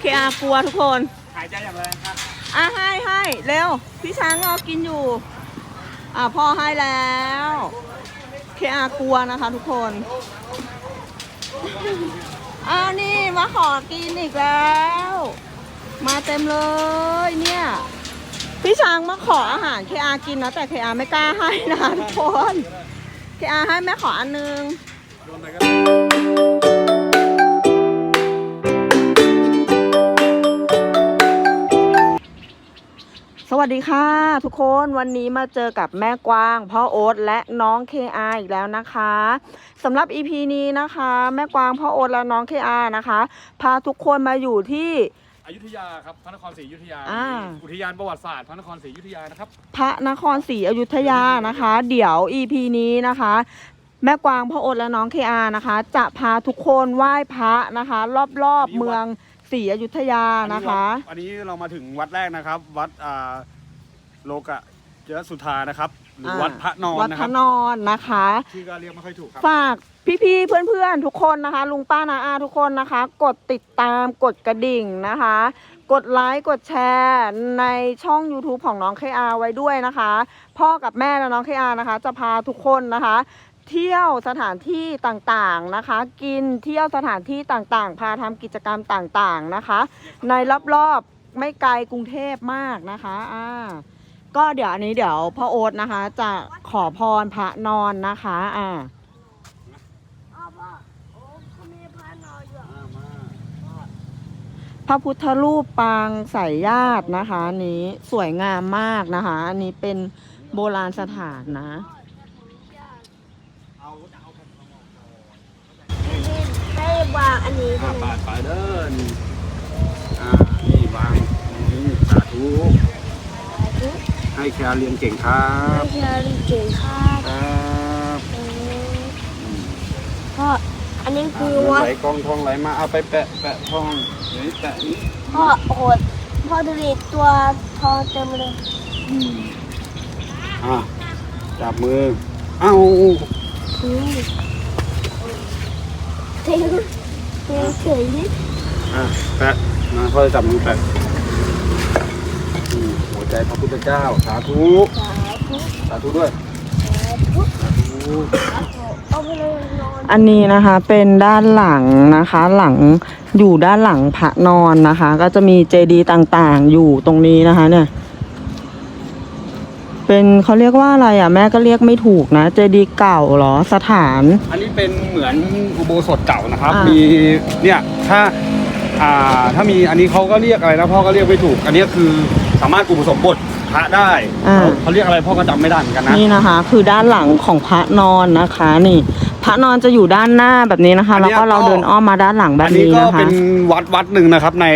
เคอากลัวทุกคน หายใจอย่างแรงครับ อะให้ให้เร็ว พี่ช้างรอกินอยู่ อะพ่อให้แล้วเคอากลัวนะคะทุกคน อ้าวนี่มาขอกินอีกแล้ว มาเต็มเลยเนี่ย พี่ช้างมาขออาหารเคอากินนะแต่เคอาไม่กล้าให้นะทุกคนเคอาให้แม่ขออันนึง โดนไปก็ วัสดีค่ะ ทุกคนวันนี้มาเจอกับแม่กวางพ่อโอ๊ตและน้องเคอาอีกแล้วนะคะสำหรับ EP นี้นะคะ แม่กวางพ่อโอ๊ตและน้องเคอานะคะ พาทุกคนมาอยู่ที่อยุธยาครับพระนครศรีอยุธยา อ่า อุทยานประวัติศาสตร์พระนครศรีอยุธยานะครับ พระนครศรีอยุธยานะคะ เดี๋ยว EP นี้นะคะ แม่กวางพ่อโอ๊ตและน้องเคอานะคะ จะพาทุกคนไหว้พระนะคะ รอบๆเมือง ศรีอยุธยานะคะ อันนี้เรามาถึงวัดแรกนะครับ วัดอ่าโลกะเจรสุธานะครับ หรืออาวัดพระนอนวัดนะพครัระบนอนนะคะ ชื่อก็เรียกไม่ค่อยถูกครับ ฝากพี่ๆเพื่อนๆทุกคนนะคะ ลุงป้านาอาทุกคนนะคะ กดติดตามกดกระดิ่งนะคะ กดไลค์กดแชร์ในช่อง YouTube ของน้องเคอาไว้ด้วยนะคะ พ่อกับแม่และน้องเคอานะคะ จะพาทุกคนนะคะ เที่ยวสถานที่ต่างๆนะคะ กินเที่ยวสถานที่ต่างๆ พาทำกิจกรรมต่างๆนะคะ ในรอบๆไม่ไกลกรุงเทพมากนะคะอ่าก็เดี๋ยวอันนี้เดี๋ยวพ่อโอ๊ตนะคะ จะขอพรพระนอนนะคะอ่าพระพุทธรูปปางสายญาตินะคะนนี้สวยงามมากนะคะ อันนี้เป็นโบราณสถานนะ ให้วางอันนี้อ่าปาดปาดเดินอ่านี่วางนี่สาธุให้แคร์เรียนเก่งครัให้บเชอรี่เก่งค่ะครับเออพ่ออันนี้อ่าคือเงินวัดไหลกองทองไหลมาเอาไปแปะแปะทองนี่แปะนี้พ่อโอ้โหพ่อดูดิตัวทองเต็มเลยอืมอ่าจับมือเอ้าอืม เท่เท่เฉยดิอะแปะมาพ่อจะจับมือแปะอืมหัวใจพระพุทธเจ้า สาธุ สาธุสาธุด้วย สาธุสาธุเอาไปเลยนอนอันนี้นะคะเป็นด้านหลังนะคะ หลังอยู่ด้านหลังพระนอนนะคะ ก็จะมีเจดีย์ต่างๆ อยู่ตรงนี้นะคะ เนี่ย เป็นเขาเรียกว่าอะไรอะแม่ก็เรียกไม่ถูกนะ เจดีย์เก่าเหรอสถาน อันนี้เป็นเหมือนอุโบสถเก่านะครับ อ่ามี มีเนี่ยถ้าอ่าถ้ามีอันนี้เขาก็เรียกอะไรนะพ่อก็เรียกไม่ถูก อันนี้คือสามารถอุปสมบทพระได้อ่าเขาเขาเรียกอะไรพ่อก็จำไม่ได้เหมือนกันนะนี่นะคะ คือด้านหลังของพระนอนนะคะ นี่ พระนอนจะอยู่ด้านหน้าแบบนี้นะคะ แล้วก็เราเดินอ้อมมาด้านหลังแบอับนนี้นี้ก็นะคะ เป็นวัดวัดหนึ่งนะครับใน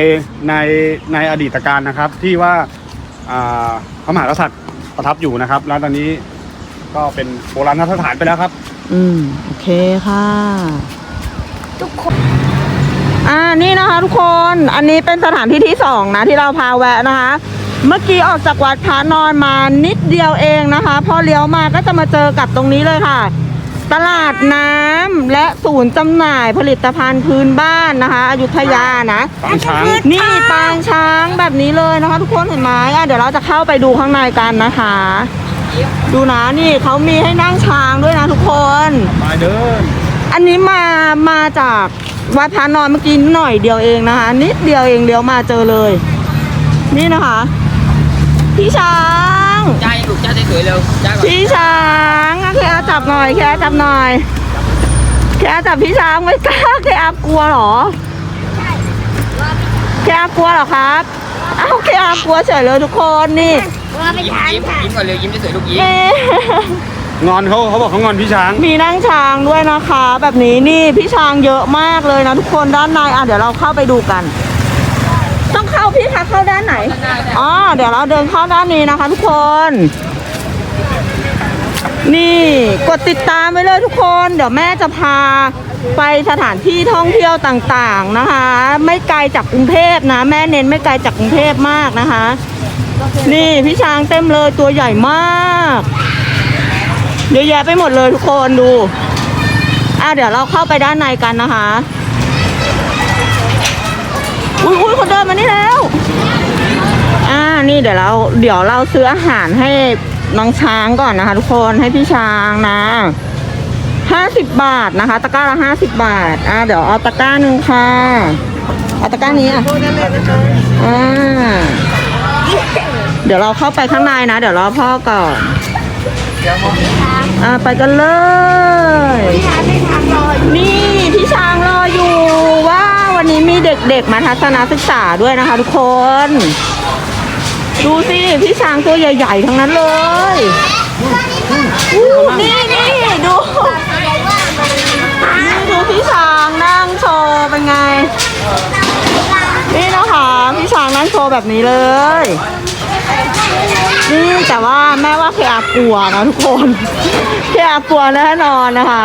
ในในอดีตการนะครับที่ว่าอ่าพระมหากษัตริย์ ประทับอยู่นะครับ แล้วตอนนี้ก็เป็นโบราณสถานไปแล้วครับ อืม โอเคค่ะ ทุกคน อ่า นี่นะคะ ทุกคน อันนี้เป็นสถานที่ที่สองนะที่เราพาแวะนะคะ เมื่อกี้ออกจากวัดพระนอนมานิดเดียวเองนะคะ พอเลี้ยวมาก็จะมาเจอกับตรงนี้เลยค่ะ ตลาดน้ำและศูนย์จำหน่ายผลิตภัณฑ์พื้นบ้านนะคะอยุธยานะปางช้างนี่ปางช้างแบบนี้เลยนะคะ ทุกคนเห็นไหมอะเดี๋ยวเราจะเข้าไปดูข้างในกันนะคะ ดูนะนี่เขามีให้นั่งช้างด้วยนะทุกคนมาเดิน อันนี้มามาจากวัดพระนอนเมื่อกี้หน่อยเดียวเองนะคะ นิดเดียวเองเลี้ยวมาเจอเลย นี่นะคะ พี่ช้าง จ้าลูกจ้าสวยๆเร็วจ้าก่อนพี่ช้างอะแค่จับหน่อยแค่จับหน่อยแค่จับพี่ช้างไม่กล้าแค่กลัวเหรอแค่กลัวเหรอครับอ้าวแค่กลัวเฉยเลยทุกคนนี่ว่าไปยิ้มทานยิ้มค่ะ ยิ้มก่อนเร็วยิ้มสวยๆลูกยิ้มเอ๊ะงอนเขาเขาบอกเขางอนพี่ช้าง มีนั่งช้างด้วยนะคะ แบบนี้นี่พี่ช้างเยอะมากเลยนะทุกคนด้านในอะเดี๋ยวเราเข้าไปดูกันต้องเข้าพี่ คะเข้าด้านไหนอ๋อเดี๋ยวเราเดินเข้าด้านนี้นะคะ ทุกคน นี่กดติดตามไว้เลยทุกคน เดี๋ยวแม่จะพาไปสถานที่ท่องเที่ยวต่างๆนะคะ ไม่ไกลจากกรุงเทพนะ แม่เน้นไม่ไกลจากกรุงเทพมากนะคะ นี่พี่ช้างเต็มเลยตัวใหญ่มากเยอะแยะไปหมดเลยทุกคนดูอะเดี๋ยวเราเข้าไปด้านในกันนะคะ อุ้ยอุ้ยคนเดินมานี่แล้ว อ่า นี่เดี๋ยวเรา เดี๋ยวเราซื้ออาหารให้น้องช้างก่อนนะคะ ทุกคน ให้พี่ช้างนะห้าสิบบาทนะคะ ตะกร้าละห้าสิบบาท อ่า เดี๋ยวเอาตะกร้าหนึ่งค่ะ เอาตะกร้านี้อะอ่า เดี๋ยวเราเข้าไปข้างในนะ เดี๋ยวรอพ่อก่อนอ่าไปกันเลย นี่พี่ช้างรออยู่ว่าวั นี้มีเด็กๆมาทัศนศึกษาด้วยนะคะทุกคน ดูสิพี่ช้างตัวใหญ่ๆทั้งนั้นเลยอู้นี่นี่ดูนี่ดูพี่ช้างนั่งโชว์เป็นไง นี่นะคะพี่ช้างนั่งโชว์แบบนี้เลย นี่แต่ว่าแม่ว่าเคอากลัวนะทุกคน เคอากลัวแน่นอนนะคะ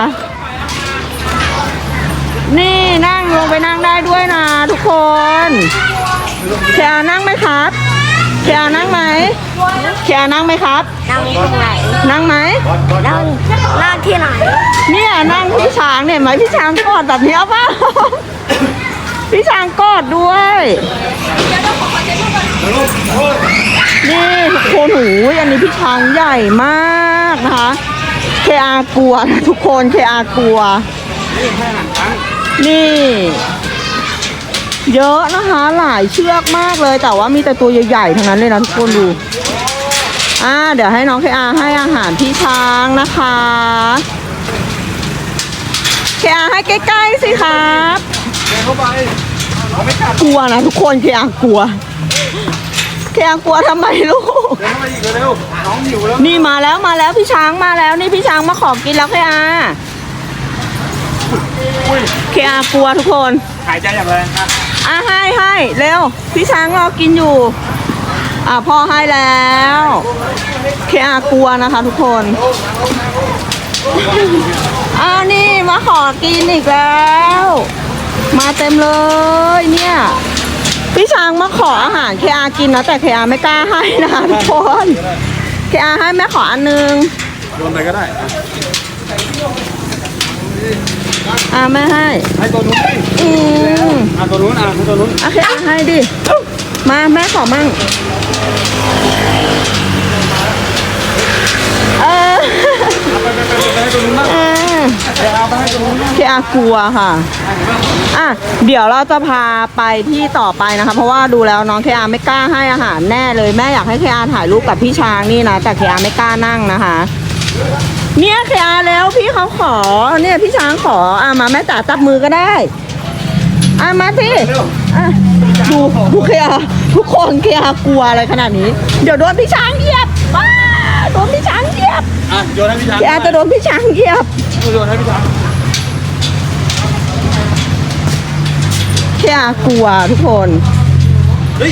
นี่นั่งลงไปนั่งได้ด้วยนะทุกคนเคอานั่งไหมครับเคอานั่งไหมเคอานั่งไหมครับ นั่งตรงไหน นั่งไหมนั่งนั่งที่ไหน เนี่ยนั่งพี่ช้างเนี่ยไหมพี่ช้างกอดแบบนี้เอาเปล่าพี่ช้างกอดด้วยนี่ทุกคนหูยอันนี้พี่ช้างใหญ่มากนะคะเคอากลัวนะทุกคนเคอากลัว นี่ เยอะนะคะหลายเชือกมากเลย แต่ว่ามีแต่ตัวใหญ่ๆทั้งนั้นเลยนะทุกคนดูอ่าเดี๋ยวให้น้องเคอาให้อาหารพี่ช้างนะคะเคอาให้ใกล้ๆสิครับเข้าไปเขาไม่กัดกลัวนะทุกคนเคอากลัวเคอากลัวทำไมลูก เดินเข้าไปอีกเร็วๆน้องหิวแล้ว นี่มาแล้วมาแล้วพี่ช้างมาแล้วนี่พี่ช้างมาขอกินแล้วเคอาอุ้ย เคอากลัวทุกคน หายใจอย่างแรงครับอะให้ให้เร็ว พี่ช้างรอกินอยู่ อะพ่อให้แล้วเคอากลัวนะคะทุกคนอ้าวนี่มาขอกินอีกแล้ว มาเต็มเลยเนี่ย พี่ช้างมาขออาหารเคอากินนะแต่เคอาไม่กล้าให้นะคะทุกคนเคอาให้แม่ขออันนึงโดนไปก็ได้ อะอะแม่ให้ให้ตัวนู้นดิอืมอะตัวนู้นอะให้ตัวนู้นโอเคอะให้ดิ มาแม่ขอมั่งเออไปไปไปไปให้ตัวนู้นบ้างเออเดี๋ยวเอาไปให้ตัวนู้นบ้าง เคอากลัวค่ะ อะ เดี๋ยวเราจะพาไปที่ต่อไปนะคะ เพราะว่าดูแล้วน้องเคอาไม่กล้าให้อาหารแน่เลยแม่อยากให้เคอาถ่ายรูปกับพี่ช้างนี่นะ แต่เคอาไม่กล้านั่งนะคะ เนี่ยเคอาแล้วพี่เขาขอ เนี่ยพี่ช้างขออะมาแม่จ๋าจับมือก็ได้อะมาสิอะดูดูเคอาทุกคนเคอากลัวอะไรขนาดนี้ เดี๋ยวโดนพี่ช้างเหยียบว้าโดนพี่ช้างเหยียบอะโยนให้พี่ช้างเคอาจะโดนพี่ช้างเหยียบโยนให้พี่ช้างเคอากลัวทุกคนเฮ้ย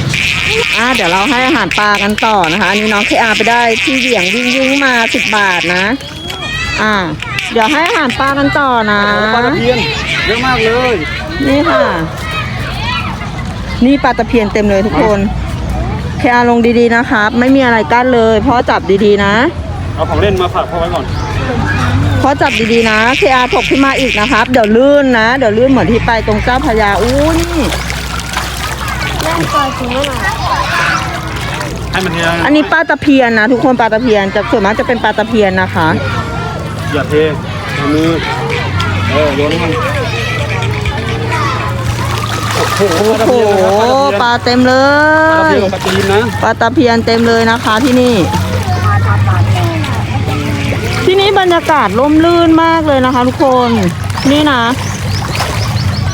อะเดี๋ยวเราให้อาหารปลากันต่อนะคะอันนี้น้องเคอาไปได้ที่เหวี่ยงวิ่งวิ่งมาสิบบาทนะ อ่า เดี๋ยวให้อาหารปลากันต่อนะ ปลาตะเพียนเยอะมากเลย นี่ค่ะ นี่ปลาตะเพียนเต็มเลยทุกคนเคอาลงดีๆนะครับ ไม่มีอะไรกั้นเลยพ่อจับดีๆนะ เอาของเล่นมาฝากพ่อไว้ก่อนพ่อจับดีๆนะเคอาถกขึ้นมาอีกนะครับ เดี๋ยวลื่นนะ เดี๋ยวลื่นเหมือนที่ไปตรงเจ้าพระยาอู้นี่แม่เปิดถึงเมื่อไหร่ให้มันเทียอันนี้ปลาตะเพียนนะ ทุกคนปลาตะเพียนจะส่วนมากจะเป็นปลาตะเพียนนะคะ อย่าเทเอามือเออโยนให้มันโอ้โหโอ้โหปลาเต็มเลปลาตะยเพียนกับปลาจีนนะปลาตะเพียนเต็มเลยนะคะที่นี่ ที่นี่บรรยากาศร่มรื่นมากเลยนะคะ ทุกคน นี่นะ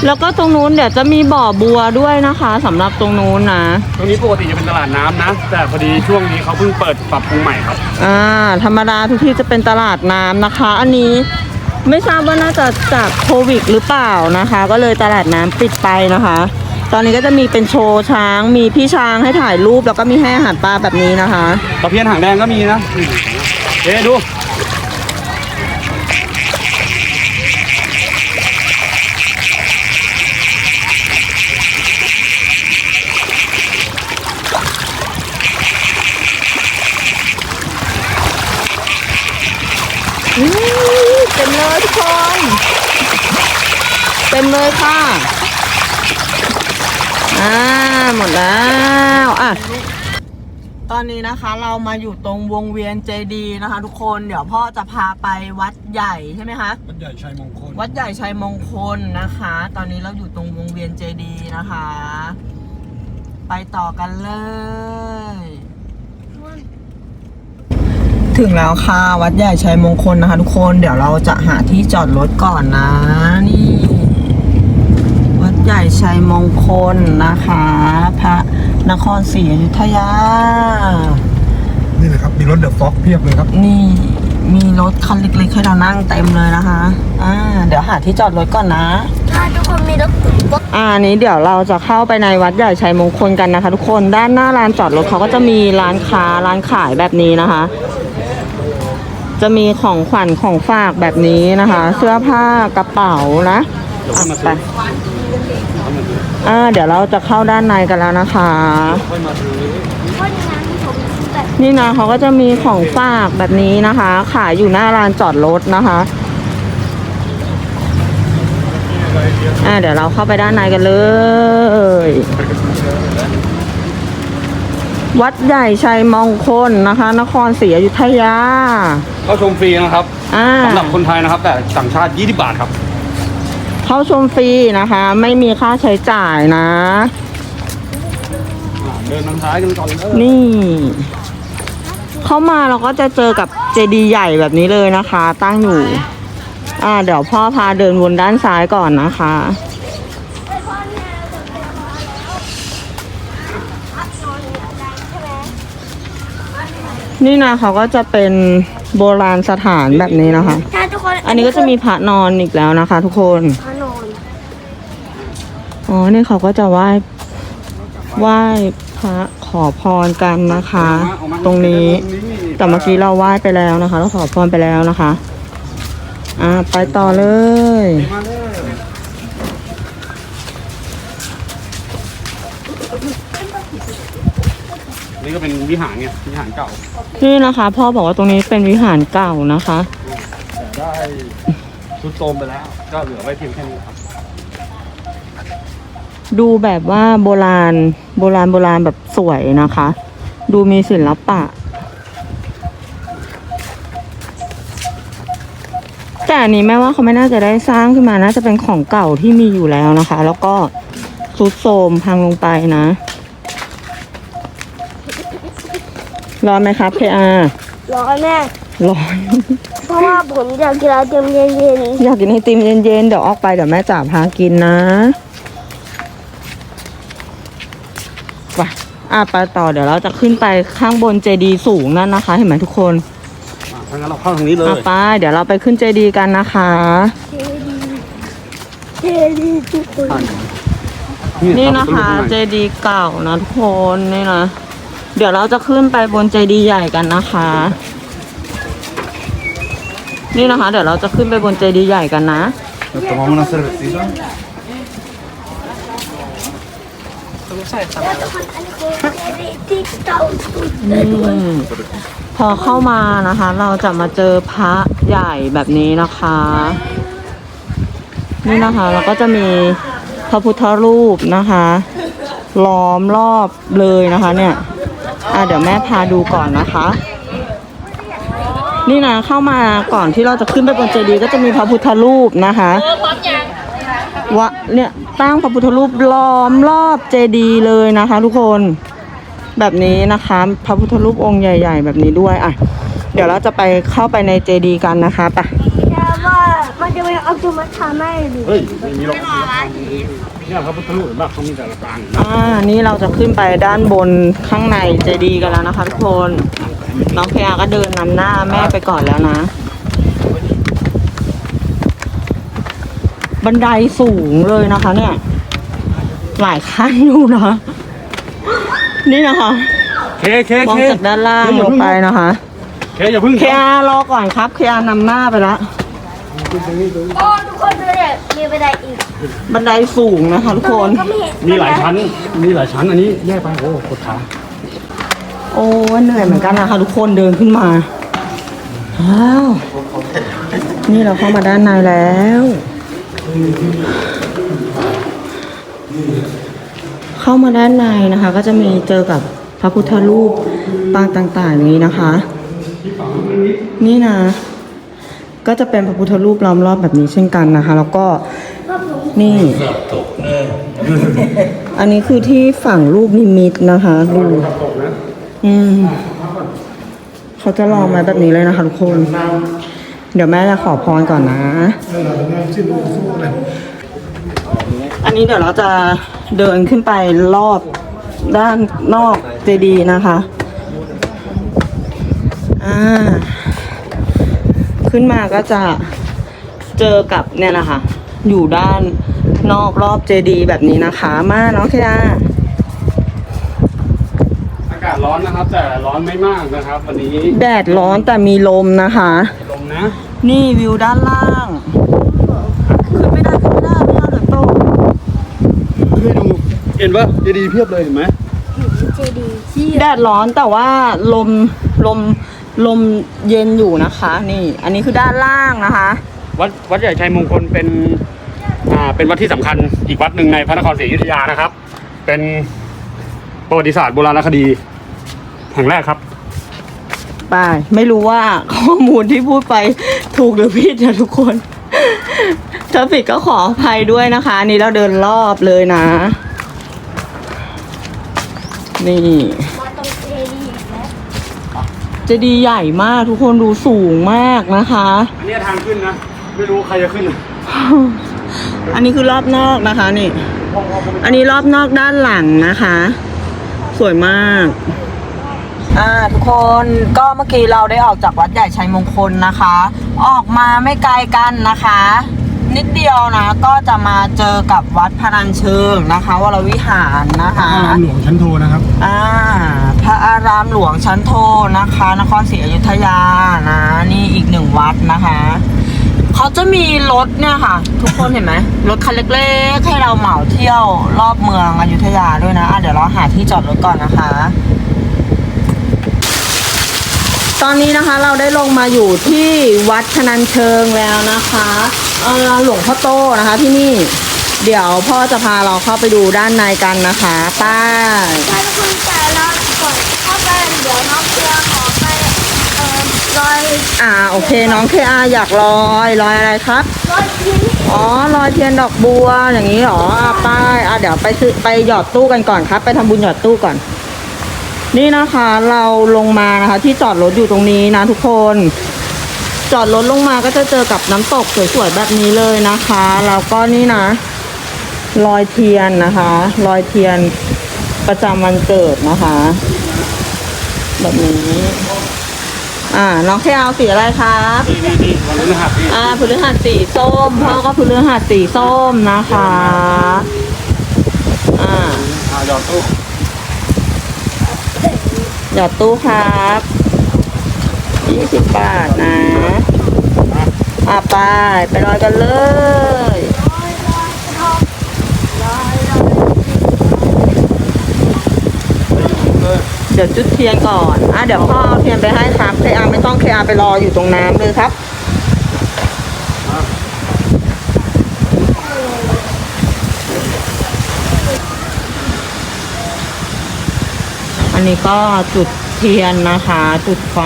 แล้วก็ตรงนู้นเดี๋ยวจะมีบ่อบัวด้วยนะคะสำหรับตรงนู้นนะตรงนี้ปกติจะเป็นตลาดน้ำนะ แต่พอดีช่วงนี้เขาเพิ่งเปิดปรับปรุงใหม่ครับ อ่าธรรมดาทุกที่จะเป็นตลาดน้ำนะคะ อันนี้ไม่ทราบว่าน่าจะจากโควิดหรือเปล่านะคะ ก็เลยตลาดน้ำปิดไปนะคะ ตอนนี้ก็จะมีเป็นโชว์ช้าง มีพี่ช้างให้ถ่ายรูปแล้วก็มีให้อาหารปลาแบบนี้นะคะ ตะเพียนหางแดงก็มีนะเอ๊ะดู อืมเต็มเลยทุกคน เต็มเลยค่ะ อ่า หมดแล้ว อะ ตอนนี้นะคะเรามาอยู่ตรงวงเวียนเจดีนะคะ ทุกคน เดี๋ยวพ่อจะพาไปวัดใหญ่ใช่ไหมคะ วัดใหญ่ชัยมงคล วัดใหญ่ชัยมงคลนะคะ ตอนนี้เราอยู่ตรงวงเวียนเจดีย์นะคะ ไปต่อกันเลย ถึงแล้วค่ะ วัดใหญ่ชัยมงคลนะคะ ทุกคน เดี๋ยวเราจะหาที่จอดรถก่อนนะ นี่วัด ใหญ่ชัยมงคลนะคะ พระนครศรีอยุธยา นี่นะครับ มีรถเดอะฟ็อกเพียบเลยครับ นี่มีรถคันเล็กๆให้เรานั่งเต็มเลยนะคะ อ่า เดี๋ยวหาที่จอดรถก่อนนะ ถ้าทุกคนมีรถตุ๊กอ่านี้เดี๋ยวเราจะเข้าไปในวัดใหญ่ชัยมงคลกันนะคะ ทุกคน ด้านหน้าร้านจอดรถเขาก็จะมีร้านค้าร้านขายแบบนี้นะคะ จะมีของขวัญของฝากแบบนี้นะคะ เสื้อผ้ากระเป๋านะเดี๋ยวอะค่อยมาไปซื้ ออ่าเดี๋ยวเราจะเข้าด้านในกันแล้วนะคะค่อยมาซื้อเพราะอย่างนั้นผมแบบนี่นะเขาก็จะมีของฝากแบบนี้นะคะ ขายอยู่หน้าร้านจอดรถนะคะอ่าเดี๋ยวเราเข้าไปด้านในกันเลย วัดใหญ่ชัยมงคลนะคะ นครศรีอยุธยา เข้าชมฟรีนะครับอ่าสำหรับคนไทยนะครับ แต่ต่างชาติ 20 บาทครับ เข้าชมฟรีนะคะ ไม่มีค่าใช้จ่ายนะอ่าเดินทางซ้ายกันก่อนเลยนี่ เข้ามาเราก็จะเจอกับเจดีย์ใหญ่แบบนี้เลยนะคะ ตั้งอยู่ อ่า เดี๋ยวพ่อพาเดินวนด้านซ้ายก่อนนะคะ นี่นะเขาก็จะเป็นโบราณสถานแบบนี้นะคะ ถ้าทุกคนอันนี้ก็จะมีพระนอนอีกแล้วนะคะ ทุกคนพระน อนอ๋อนี่เขาก็จะไหว้ไหว้พระขอพรกันนะคะ ตรงนี้แต่เมื่อกี้เราไหว้ไปแล้วนะคะ เราขอพรไปแล้วนะคะ อ่าไปต่อเลยมาเลยนี่ก็เป็นวิหารไงวิหารเก่า นี่นะคะ พ่อบอกว่าตรงนี้เป็นวิหารเก่านะคะ แต่ได้ชุดโทรมไปแล้ว ก็เหลือไว้เพียงแค่นี้ครับ ดูแบบว่าโบราณ โบราณโบราณแบบสวยนะคะ ดูมีศิลปะ แต่อันนี้แม่ว่าเขาไม่น่าจะได้สร้างขึ้นมาน่าจะเป็นของเก่าที่มีอยู่แล้วนะคะ แล้วก็ทรุดโทรมพังลงไปนะร้อนไหมครับเคอาร้อนแม่ร้อน เพราะว่าผมอยากกินไอติมเย็นอยากกินไอติมเย็นๆเดี๋ยวออกไปเดี๋ยวแม่จ๋าพากินนะ ไปอะไปต่อเดี๋ยวเราจะขึ้นไปข้างบนเจดีย์สูงนั่นนะคะ เห็นไหมทุกคนอะถ้างั้นเราเข้าทางนี้เลยอะไปเดี๋ยวเราไปขึ้นเจดีย์กันนะคะๆเจดีย์ทุกคน นี่นะคะเจดีย์เก่านะทุกคนนี่นะเดี๋ยวเราจะขึ้นไปบนเจดีย์ใหญ่กันนะคะ นี่นะคะ เดี๋ยวเราจะขึ้นไปบนเจดีย์ใหญ่กันนะ Tomamos una cervecita. แล้วทุกคนอันนี้คือเจดีย์ที่เก่าสุดอืมพอเข้ามานะคะ เราจะมาเจอพระใหญ่แบบนี้นะคะ นี่นะคะแล้วก็จะมีพระพุทธรูปนะคะ ล้อมรอบเลยนะคะ เนี่ยอะเดี๋ยวแม่พาดูก่อนนะคะ นี่นะเข้ามาก่อนที่เราจะขึ้นไปบนเจดีย์ก็จะมีพระพุทธรูปนะคะวะเนี่ย ตั้งพระพุทธรูปล้อมรอบเจดีย์เลยนะคะ ทุกคนแบบนี้นะคะพระพุทธรูปองค์ใหญ่ ๆ แบบนี้ด้วยอะเดี๋ยวเราจะไปเข้าไปในเจดีย์กันนะคะไปแต่ว่ามันจะไม่เอาตัวมาทำให้ดูเฮ้ยไม่มีหรอกเนี่ยพระพุทธรูปเห็นป่ะเขามีแต่ละปางอ่านี่เราจะขึ้นไปด้านบนข้างในเจดีย์กันแล้วนะคะทุกคนน้องพยาก็เดินนำหน้าแม่ไปก่อนแล้วนะ บันไดสูงเลยนะคะเนี่ย หลายขั้นอยู่นะ นี่นะคะเคเคมองเคจากด้านล่างลงไปนะคะ เคอย่าเพึ่งเคอารอก่อนครับ เคอานำหน้าไปละ โอ้ทุกคนดูเนี่ยมีบันไดอีกบันไดสูงนะคะทุกคน ก็ไม่เห็นมีหลายชั้น มีหลายชั้นอันนี้แยกไปโอ้กดขาโอ้ยเหนื่อยเหมือนกันนะคะทุกคนเดินขึ้นมาว้าว นี่เราเข้ามาด้านในแล้วข เข้ามาด้านในนะคะ ก็จะมีเจอกับพระพุทธรูปปางต่างๆนี้นะคะ นี่นะ ก็จะเป็นพระพุทธรูปล้อมรอบแบบนี้เช่นกันนะคะ แล้วก็นี่อันนี้คือที่ฝั่งรูปนิมิตนะคะดูอืมเขาจะลองมาแบบนี้เลยนะคะทุกคน เดี๋ยวแม่จะขอพรก่อนนะ อันนี้เดี๋ยวเราจะเดินขึ้นไปรอบด้านนอกเจดีย์นะคะ อ่า ขึ้นมาก็จะเจอกับเนี่ยนะคะ อยู่ด้านนอกรอบเจดีย์แบบนี้นะคะ มาน้องเคอาอากาศร้อนนะครับ แต่ร้อนไม่มากนะครับ วันนี้ แดดร้อนแต่มีลมนะคะลม นะ นี่วิวด้านล่าง ขึ้นไม่ได้ขึ้นไม่ได้ไม่เอาเดี๋ยวโตกให้ดู เห็นปะดีๆเพียบเลยเห็นไหมเจดีย์ที่แดดร้อนแต่ว่าลมลมลมเย็นอยู่นะคะ นี่ อันนี้คือด้านล่างนะคะ วัดวัดใหญ่ชัยมงคลเป็นอ่าเป็นวัดที่สำคัญอีกวัดหนึ่งในพระนครศรีอยุธยานะครับ เป็นประวัติศาสตร์โบราณคดีแห่งแรกครับ ไป ไม่รู้ว่าข้อมูลที่พูดไปถูกหรือผิดนะทุกคนถ้าผิดก็ขออภัยด้วยนะคะอันนี่เราเดินรอบเลยนะ นี่มาตรงเจดีย์นะเจดีย์ใหญ่มากทุกคนดูสูงมากนะคะอันนี้ทางขึ้นนะ ไม่รู้ใครจะขึ้น อันนี้คือรอบนอกนะคะนี่ อันนี้รอบนอกด้านหลังนะคะ สวยมาก อ่าทุกคนก็เมื่อกี้เราได้ออกจากวัดใหญ่ชัยมงคลนะคะ ออกมาไม่ไกลกันนะคะ นิดเดียวนะก็จะมาเจอกับวัดพนัญเชิงนะคะ วรวิหารนะคะ หลวงชั้นโทนะครับ อ่า พระอารามหลวงชั้นโทนะคะ นครศรีอยุธยานะนี่อีกหนึ่งวัดนะคะเขาจะมีรถเนี่ยค่ะ ทุกคนเห็นไหมรถคันเล็กๆให้เราเหมาเที่ยวรอบเมืองอยุธยาด้วยนะอะเดี๋ยวเราหาที่จอดรถก่อนนะคะ ตอนนี้นะคะเราได้ลงมาอยู่ที่วัดพนัญเชิงแล้วนะคะเอ่อหลวงพ่อโตนะคะที่นี่ เดี๋ยวพ่อจะพาเราเข้าไปดูด้านในกันนะคะป้ายถ้าทุกคนจ่ายแล้วก่อนเข้าไปเดี๋ยวน้องเพียขอไปเอ่อลอยอ่าโอเคน้องเคอาอยากลอยลอยอะไรครับ ลอยยิงอ๋อลอยเทียนดอกบัวอย่างนี้เหรออะป้ายอะเดี๋ยวไปซื้อไปหยอดตู้กันก่อนครับ ไปทำบุญหยอดตู้ก่อน นี่นะคะเราลงมานะคะ ที่จอดรถอยู่ตรงนี้นะทุกคน จอดรถลงมาก็จะเจอกับน้ำตกสวยๆแบบนี้เลยนะคะแล้วก็นี่นะลอยเทียนนะคะลอยเทียนประจำวันเกิดนะคะ แบบนี้ อ่า น้องเคเอาสีอะไรครับนี่นี่นี่วันหัดนี่อ่าพฤหัสสีส้มพ่อก็พฤหัสสีส้มนะคะ อ่าอ่าหยอดตู้ หยอดตู้ครับยี่สิบบาทนะอะไปไปลอยกันเลยเดี๋ยวจุดเทียนก่อนอะเดี๋ยวพ่อเอาเทียนไปให้ครับเคอาไม่ต้องเคอาไปรออยู่ตรงน้ำเลยครับ อันนี้ก็จุดเทียนนะคะ จุดไฟ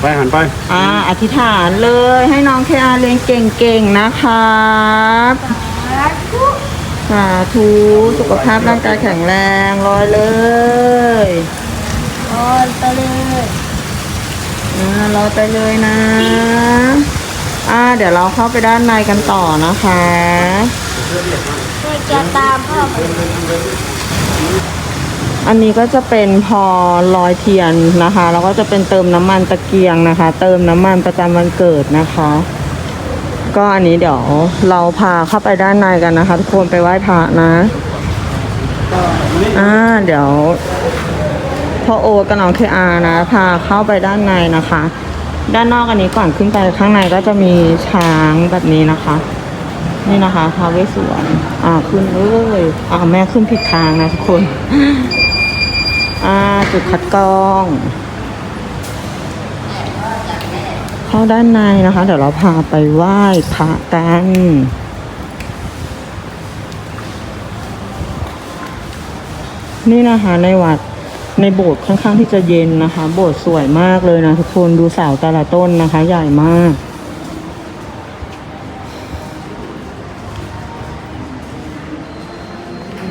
ไปหันไป อ่าอธิษฐานเลยให้น้องเคอาเรียนเก่งๆนะครับแล้วทุกสาธุสุขภาพร่างกายแข็งแรงลอยเลยลอยไปเลยอ่าลอยไปเลยนะ อ่า เดี๋ยวเราเข้าไปด้านในกันต่อนะคะให้แกตามพ่อไป อันนี้ก็จะเป็นพอลอยเทียนนะคะ แล้วก็จะเป็นเติมน้ำมันตะเกียงนะคะ เติมน้ำมันประจำวันเกิดนะคะ ก็อันนี้เดี๋ยวเราพาเข้าไปด้านในกันนะคะ ทุกคนไปไหว้พระนะอ่าเดี๋ยวพ่อโอกับน้องเคอานะพาเข้าไปด้านในนะคะ ด้านนอกอันนี้ก่อนขึ้นไปข้างในก็จะมีช้างแบบนี้นะคะ นี่นะคะท้าวเวสสวรรณอ่าขึ้นเลยอ่าแม่ขึ้นผิดทางนะทุกคน อ่าจุดคัดกรอง เข้าด้านในนะคะ เดี๋ยวเราพาไปไหว้พระกันนี่นะคะในวัดในโบสถ์ค่อนข้างที่จะเย็นนะคะ โบสถ์สวยมากเลยนะทุกคนดูเสาแต่ละต้นนะคะ ใหญ่มาก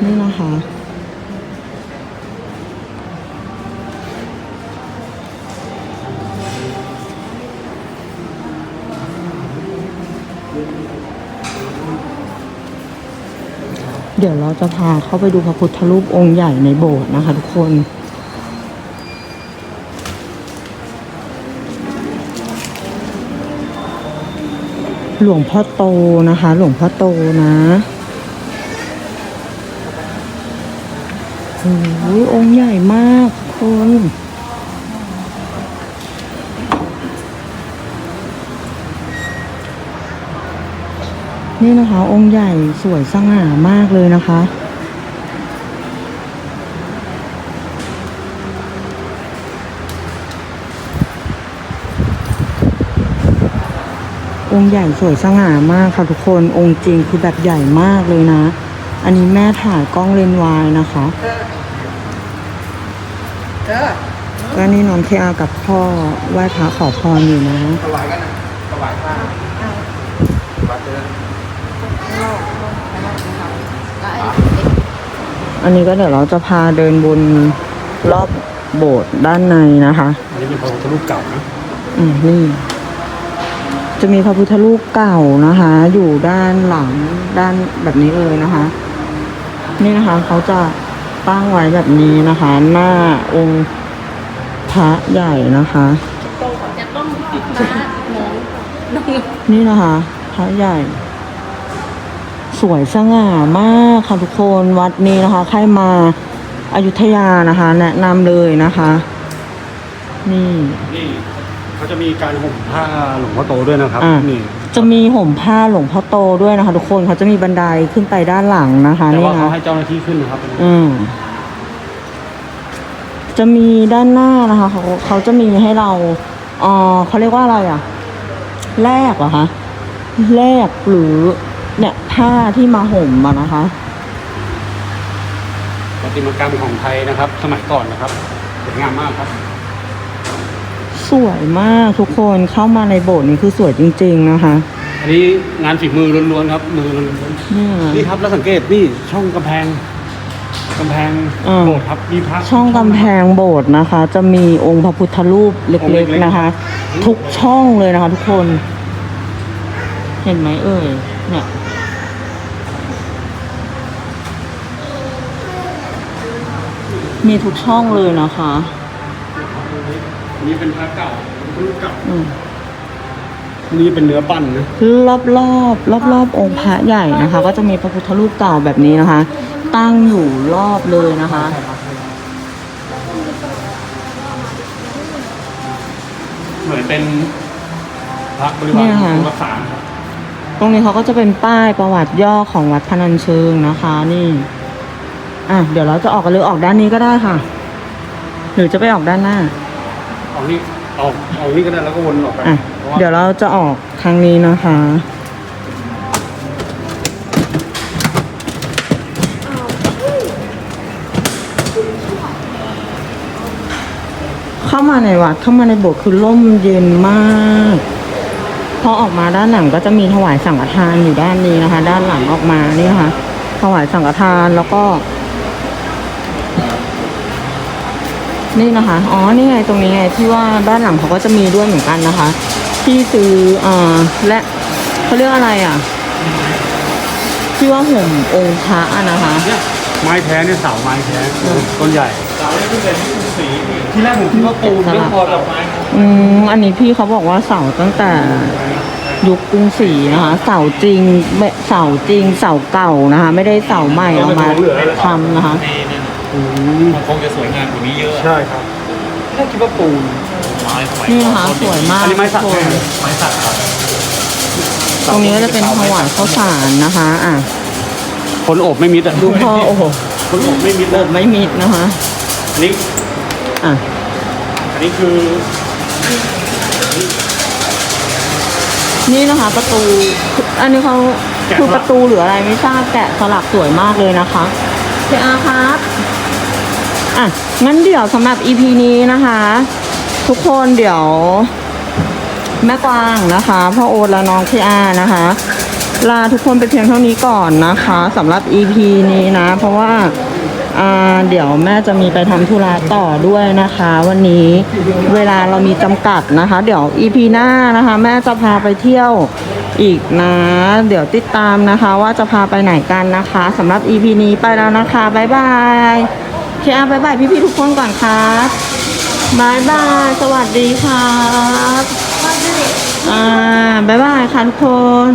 นี่นะคะ ดี๋ยวเราจะพาเข้าไปดูพระพุทธรูปองค์ใหญ่ในโบสถ์นะคะทุกคน หลวงพ่อโตนะคะ หลวงพ่อโตนะโอ้ยองค์ใหญ่มากทุกคน นี่นะคะ องค์ใหญ่สวยสง่ามากเลยนะคะ องค์ใหญ่สวยสง่ามากค่ะทุกคนองค์จริงคือแบบใหญ่มากเลยนะ อันนี้แม่ถ่ายกล้องเลนส์วายนะคะก็นี่น้องเคอากับพ่อไหว้พระขอพรอยู่นะถวายกันนะถวายผ้าวัดเดิน อันนี้ก็เดี๋ยวเราจะพาเดินบนรอบโบสถ์ด้านในนะคะ อันนี้เป็นพระพุทธรูปเก่านะอืมนี่ จะมีพระพุทธรูปเก่านะคะ อยู่ด้านหลังด้านแบบนี้เลยนะคะ นี่นะคะเขาจะตั้งไว้แบบนี้นะคะ หน้าองค์พระใหญ่นะคะนี่นะคะพระใหญ่ สวยสง่ามากค่ะทุกคนวัดนี้นะคะ ใครมาอายุทยานะคะ แนะนำเลยนะคะ นี่นี่เขาจะมีการห่มผ้าหลวงพ่อโตด้วยนะครับอะนี่จะมีห่มผ้าหลวงพ่อโตด้วยนะคะ ทุกคนเขาจะมีบันไดขึ้นไปด้านหลังนะคะแต่นี่ว่าเขานะให้เจ้าหน้าที่ขึ้นนะครับอืมจะมีด้านหน้านะคะเขาเขาจะมีให้เราเออเขาเรียกว่าอะไรอะแลกเหรอคะแลกหรือ เนี่ยผ้าที่มาห่มมานะคะปฏิมากรรมของไทยนะครับ สมัยก่อนนะครับสวยงามมากครับ สวยมากทุกคนเข้ามาในโบสถ์นี้คือสวยจริง ๆนะคะ อันนี้งานฝีมือล้วนๆครับ มือล้วนเนี่ย ๆนี่ครับแล้วสังเกตนี่ช่องกำแพงกำแพงอ่า โบสถ์ครับมีพระช่องกำแพงโบสถ์นะคะ จะมีองค์พระพุทธรูปเล็กๆนะคะ ทุกช่องเลยนะคะ ทุกคน เห็นไหมเอ่ยเนี่ย มีทุกช่องเลยนะคะอันนี้เป็นพระเก่าพระรูปเก่าอืมอันนี้เป็นเนื้อปั้นนะรอบรอบรอบรอบๆองค์พระใหญ่นะคะ ก็จะมีพระพุทธรูปเก่าแบบนี้นะคะ ตั้งอยู่รอบเลยนะคะ เหมือนเป็นพระบริวารเนี่ยค่ะองค์ละสามครับตรงนี้เขาก็จะเป็นป้ายประวัติย่อของวัดพนัญเชิงนะคะ นี่ อะเดี๋ยวเราจะออกกันเลยออกด้านนี้ก็ได้ค่ะ หรือจะไปออกด้านหน้า เอานี่เอาเอานี่ก็ได้แล้วก็วนออกไปอะพราะว่าเดี๋ยวเราจะออกทางนี้นะคะ เข้ามาในวัดเข้ามาในโบสถ์คือร่มเย็นมากพอออกมาด้านหลังก็จะมีถวายสังฆทานอยู่ด้านนี้นะคะ ด้านหลังออกมานี่นะคะถวายสังฆทานแล้วก็ นี่นะคะ อ๋อ นี่ไงตรงนี้ไงที่ว่าด้านหลังเขาก็จะมีด้วยเหมือนกันนะคะ ที่ซื้ออ่าและเขาเรียกอะไรอะ ที่ว่าห่มองค์พระอะนะคะ เนี่ยไม้แท้เนี่ยเสาไม้แท้ต้นใหญ่เสาเนี่ยที่เป็นสีที่แรกผมคิดว่าปูนไม่พอดอกไม้อืมอันนี้พี่เขาบอกว่าเสาตั้งแต่ยุคกรุงศรีนะคะ เสาจริงไม่เสาจริงเสาเก่านะคะ ไม่ได้เสาใหม่เอามาทำนะคะ อืมมันคงจะสวยงามกว่านี้เยอะใช่ครับแรกคิดว่าปูน ไม้สมัยนี่ก่อนะคะสวยมากอันนี้ไม้สักทุกคนไม้สักครับตรงนี้ก็จะเป็นถวายข้าวสารนะคะ อะ คนโอบไม่มิดอะดูพ่อโอ้โหคนโอบไม่มิดโอบไม่มิดนะคะ อันนี้อะ อันนี้คือนี่นะคะประตู อันนี้เขาคือประตูหรืออะไรไม่ทราบแกะสลักสวยมากเลยนะคะ เจอาครับ อะ งั้นเดี๋ยวสำหรับ EP นี้นะคะ ทุกคนเดี๋ยว แม่กวางนะคะพ่อโอ๊ตและน้องเคอานะคะ ลาทุกคนไปเพียงเท่านี้ก่อนนะคะสำหรับ EP นี้นะ เพราะว่าอ่าเดี๋ยวแม่จะมีไปทำธุระต่อด้วยนะคะ วันนี้เวลาเรามีจำกัดนะคะ เดี๋ยว EP หน้านะคะ แม่จะพาไปเที่ยว อีกนะ เดี๋ยวติดตามนะคะ ว่าจะพาไปไหนกันนะคะสำหรับ EP นี้ไปแล้วนะคะบ๊ายบายเคอาบ๊ายบายพี่ๆทุกคนก่อนครับบายบายสวัสดีครับอ่าบ๊ายบายค่ะทุกคน